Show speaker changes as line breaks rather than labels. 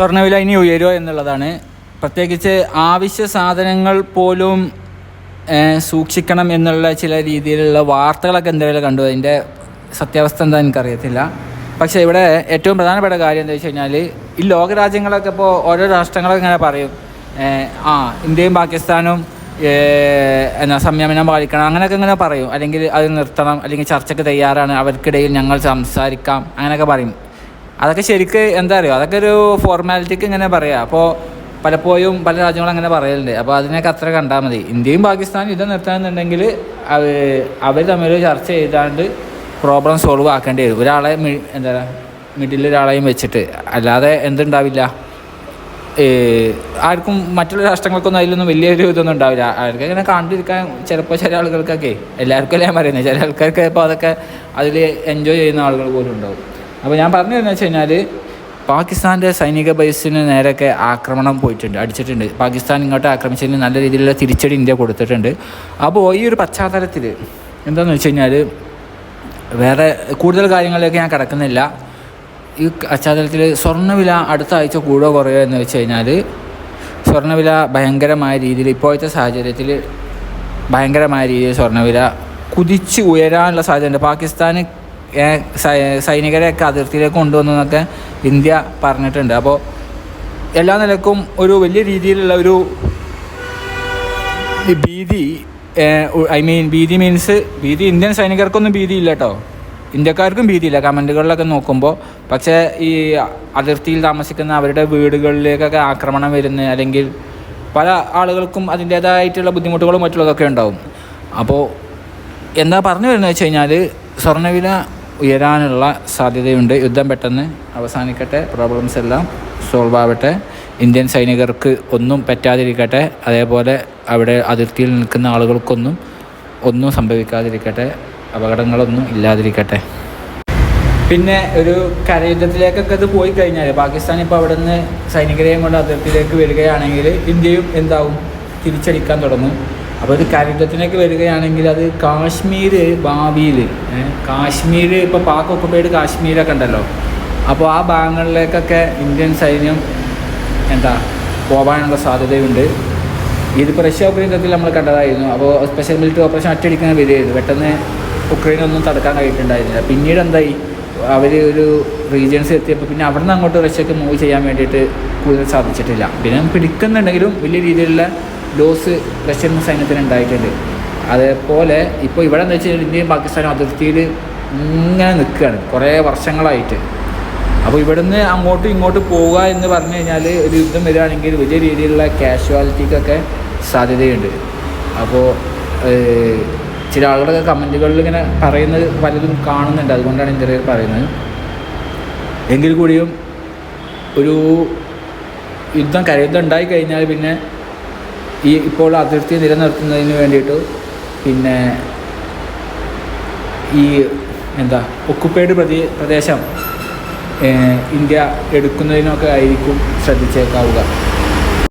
സ്വർണവില ഇനി ഉയരുമോ എന്നുള്ളതാണ്. പ്രത്യേകിച്ച് ആവശ്യ സാധനങ്ങൾ പോലും സൂക്ഷിക്കണം എന്നുള്ള ചില രീതിയിലുള്ള വാർത്തകളൊക്കെ എന്തെങ്കിലും കണ്ടു. അതിന്റെ സത്യാവസ്ഥ എന്താ എനിക്കറിയത്തില്ല. പക്ഷേ ഇവിടെ ഏറ്റവും പ്രധാനപ്പെട്ട കാര്യം എന്താ വെച്ച് കഴിഞ്ഞാൽ ഈ ലോകരാജ്യങ്ങളൊക്കെ ഇപ്പോൾ ഓരോ രാഷ്ട്രങ്ങളൊക്കെ ഇങ്ങനെ പറയും. ആ ഇന്ത്യയും പാകിസ്ഥാനും എന്നാ സംയമനം പാലിക്കണം അങ്ങനെയൊക്കെ ഇങ്ങനെ പറയും. അല്ലെങ്കിൽ അത് നിർത്തണം അല്ലെങ്കിൽ ചർച്ചയ്ക്ക് തയ്യാറാണ് അവർക്കിടയിൽ ഞങ്ങൾ സംസാരിക്കാം അങ്ങനെയൊക്കെ പറയും. അതൊക്കെ ശരിക്ക് എന്താ അറിയോ? അതൊക്കെ ഒരു ഫോർമാലിറ്റിക്ക് ഇങ്ങനെ പറയാം. അപ്പോൾ പലപ്പോഴും പല രാജ്യങ്ങളും അങ്ങനെ പറയലുണ്ട്. അപ്പോൾ അതിനൊക്കെ അത്ര കണ്ടാൽ മതി. ഇന്ത്യയും പാകിസ്ഥാനും യുദ്ധം നിർത്താമെന്നുണ്ടെങ്കിൽ അവർ തമ്മിൽ ചർച്ച ചെയ്താണ്ട് പ്രോബ്ലം സോൾവ് ആക്കേണ്ടി വരും. ഒരാളെ എന്താ മിഡിൽ ഒരാളെയും വെച്ചിട്ട്. അല്ലാതെ എന്തുണ്ടാവില്ല. ആർക്കും മറ്റുള്ള രാഷ്ട്രങ്ങൾക്കൊന്നും അതിലൊന്നും വലിയൊരു ഇതൊന്നും ഉണ്ടാവില്ല. അവർക്ക് ഇങ്ങനെ കണ്ടിരിക്കാൻ ചിലപ്പോൾ ചില ആളുകൾക്കൊക്കെ. എല്ലാവർക്കും അല്ലേ പറയുന്നത് ചില ആൾക്കാർക്ക് ഇപ്പോൾ അതൊക്കെ അതിൽ എൻജോയ് ചെയ്യുന്ന ആളുകൾ പോലും ഉണ്ടാവും. അപ്പോൾ ഞാൻ പറഞ്ഞു തരുന്നത് വെച്ച് കഴിഞ്ഞാൽ പാകിസ്ഥാന്റെ സൈനിക ബേസിന് നേരെയൊക്കെ ആക്രമണം പോയിട്ടുണ്ട് അടിച്ചിട്ടുണ്ട്. പാകിസ്ഥാൻ ഇങ്ങോട്ട് ആക്രമിച്ചതിന് നല്ല രീതിയിലുള്ള തിരിച്ചടി ഇന്ത്യ കൊടുത്തിട്ടുണ്ട്. അപ്പോൾ ഈ ഒരു പശ്ചാത്തലത്തിൽ എന്താണെന്ന് വെച്ച് കഴിഞ്ഞാൽ വേറെ കൂടുതൽ കാര്യങ്ങളിലേക്ക് ഞാൻ കിടക്കുന്നില്ല. ഈ പശ്ചാത്തലത്തിൽ സ്വർണവില അടുത്ത ആഴ്ച കൂടുകയോ കുറയോ എന്ന് വെച്ച് കഴിഞ്ഞാൽ സ്വർണവില ഭയങ്കരമായ രീതിയിൽ ഇപ്പോഴത്തെ സാഹചര്യത്തിൽ ഭയങ്കരമായ രീതിയിൽ സ്വർണവില കുതിച്ച് ഉയരാനുള്ള സാധ്യതയുണ്ട്. പാകിസ്ഥാന് സൈനികരെയൊക്കെ അതിർത്തിയിലേക്ക് കൊണ്ടുവന്നു എന്നൊക്കെ ഇന്ത്യ പറഞ്ഞിട്ടുണ്ട്. അപ്പോൾ എല്ലാ നിലക്കും ഒരു വലിയ രീതിയിലുള്ള ഒരു ഭീതി ഐ മീൻ ഭീതി മീൻസ് ഭീതി ഇന്ത്യൻ സൈനികർക്കൊന്നും ഭീതിയില്ല കേട്ടോ ഇന്ത്യക്കാർക്കും ഭീതിയില്ല. കമന്റുകളിലൊക്കെ നോക്കുമ്പോൾ പക്ഷേ ഈ അതിർത്തിയിൽ താമസിക്കുന്ന അവരുടെ വീടുകളിലേക്കൊക്കെ ആക്രമണം വരുന്ന അല്ലെങ്കിൽ പല ആളുകൾക്കും അതിന്റേതായിട്ടുള്ള ബുദ്ധിമുട്ടുകളും മറ്റുള്ളതൊക്കെ ഉണ്ടാവും. അപ്പോൾ എന്താ പറഞ്ഞു വരുന്നത് വെച്ച് കഴിഞ്ഞാൽ സ്വർണവില ഉയരാനുള്ള സാധ്യതയുണ്ട്. യുദ്ധം പെട്ടെന്ന് അവസാനിക്കട്ടെ. പ്രോബ്ലംസ് എല്ലാം സോൾവ് ആവട്ടെ. ഇന്ത്യൻ സൈനികർക്ക് ഒന്നും പറ്റാതിരിക്കട്ടെ. അതേപോലെ അവിടെ അതിർത്തിയിൽ നിൽക്കുന്ന ആളുകൾക്കൊന്നും ഒന്നും സംഭവിക്കാതിരിക്കട്ടെ. അപകടങ്ങളൊന്നും ഇല്ലാതിരിക്കട്ടെ. പിന്നെ ഒരു കരയുദ്ധത്തിലേക്കൊക്കെ അത് പോയി കഴിഞ്ഞാൽ പാകിസ്ഥാൻ ഇപ്പോൾ അവിടെ നിന്ന് സൈനികരെയും കൊണ്ട് അതിർത്തിയിലേക്ക് വരികയാണെങ്കിൽ ഇന്ത്യയും എന്താവും? തിരിച്ചടിക്കാൻ തുടങ്ങും. അപ്പോൾ ഒരു കരുതത്തിനൊക്കെ വരികയാണെങ്കിൽ അത് കാശ്മീർ ഭാവിയിൽ കാശ്മീർ ഇപ്പോൾ പാക് ഒക്കുപൈഡ് കാശ്മീരൊക്കെ ഉണ്ടല്ലോ. അപ്പോൾ ആ ഭാഗങ്ങളിലേക്കൊക്കെ ഇന്ത്യൻ സൈന്യം എന്താ പോകാനുള്ള സാധ്യതയുണ്ട്. ഇതിപ്പോൾ റഷ്യ ഉക്രൈൻ യുദ്ധത്തിൽ നമ്മൾ കണ്ടതായിരുന്നു. അപ്പോൾ സ്പെഷ്യൽ മിലിറ്ററി ഓപ്പറേഷൻ അറ്റടിക്കാൻ വരികയായിരുന്നു. പെട്ടെന്ന് ഉക്രൈനൊന്നും തടുക്കാൻ കഴിഞ്ഞിട്ടുണ്ടായിരുന്നില്ല. പിന്നീട് എന്തായി? അവർ ഒരു റീജിയൻസ് എത്തിയപ്പോൾ പിന്നെ അവിടെ നിന്ന് അങ്ങോട്ട് റഷ്യക്ക് മൂവ് ചെയ്യാൻ വേണ്ടിയിട്ട് കൂടുതൽ സാധിച്ചിട്ടില്ല. പിന്നെ പിടിക്കുന്നുണ്ടെങ്കിലും വലിയ രീതിയിലുള്ള ലോസ് റഷ്യൻ സൈന്യത്തിന് ഉണ്ടായിട്ടുണ്ട്. അതേപോലെ ഇപ്പോൾ ഇവിടെ എന്ന് വെച്ചാൽ ഇന്ത്യയും പാകിസ്ഥാനും അതിർത്തിയിൽ ഇങ്ങനെ നിൽക്കുകയാണ്. കുറേ വർഷങ്ങളായിട്ട്. അപ്പോൾ ഇവിടുന്ന് അങ്ങോട്ടും ഇങ്ങോട്ടും പോവുക എന്ന് പറഞ്ഞു കഴിഞ്ഞാൽ ഒരു യുദ്ധം വരികയാണെങ്കിൽ വലിയ രീതിയിലുള്ള കാഷ്വാലിറ്റിക്കൊക്കെ സാധ്യതയുണ്ട്. അപ്പോൾ ചില ആളുകളൊക്കെ കമന്റുകളിൽ ഇങ്ങനെ പറയുന്നത് പലതും കാണുന്നുണ്ട്. അതുകൊണ്ടാണ് ഇന്ത്യ പറയുന്നത്. എങ്കിൽ കൂടിയും ഒരു യുദ്ധം കരയുദ്ധം ഉണ്ടായി കഴിഞ്ഞാൽ പിന്നെ ഈ ഇപ്പോൾ അതിർത്തി നിലനിർത്തുന്നതിന് വേണ്ടിയിട്ട് പിന്നെ ഈ എന്താ ഒക്കുപ്പൈഡ് പ്രദേ പ്രദേശം ഇന്ത്യ എടുക്കുന്നതിനൊക്കെ ആയിരിക്കും ശ്രദ്ധിച്ചേക്കാവുക.